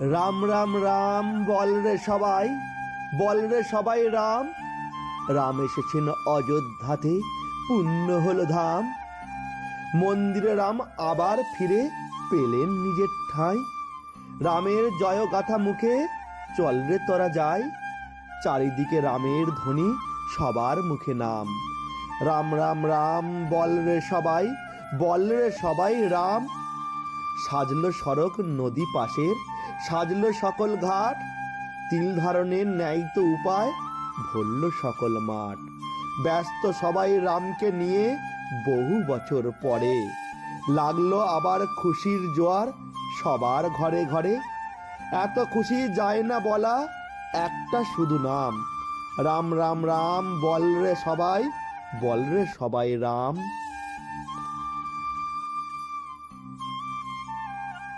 রাম রাম রাম, বল রে সবাই, বল রে সবাই রাম। রাম এসেছেন অযোধ্যাতে পুণ্য হলো ধাম। মন্দিরে রাম আবার ফিরে পেলেন নিজের ঠাঁই। রামের জয়গাথা মুখে চল রে তোরা যায় চারিদিকে রামের ধ্বনি সবার মুখে নাম। রাম রাম রাম, বল রে সবাই, বল রে সবাই রাম। সাজলো সড়ক নদী পাশের, সাজলো সকল ঘাট, তিল ধারণের ন্যায়িত উপায়, ভরল সকল মাঠ। ব্যস্ত সবাই রামকে নিয়ে বহু বছর পরে। লাগল আবার খুশির জোয়ার সবার ঘরে ঘরে। এত খুশি যায় না বলা একটা শুধু নাম। রাম রাম রাম, বল রে সবাই, বল রে সবাই রাম।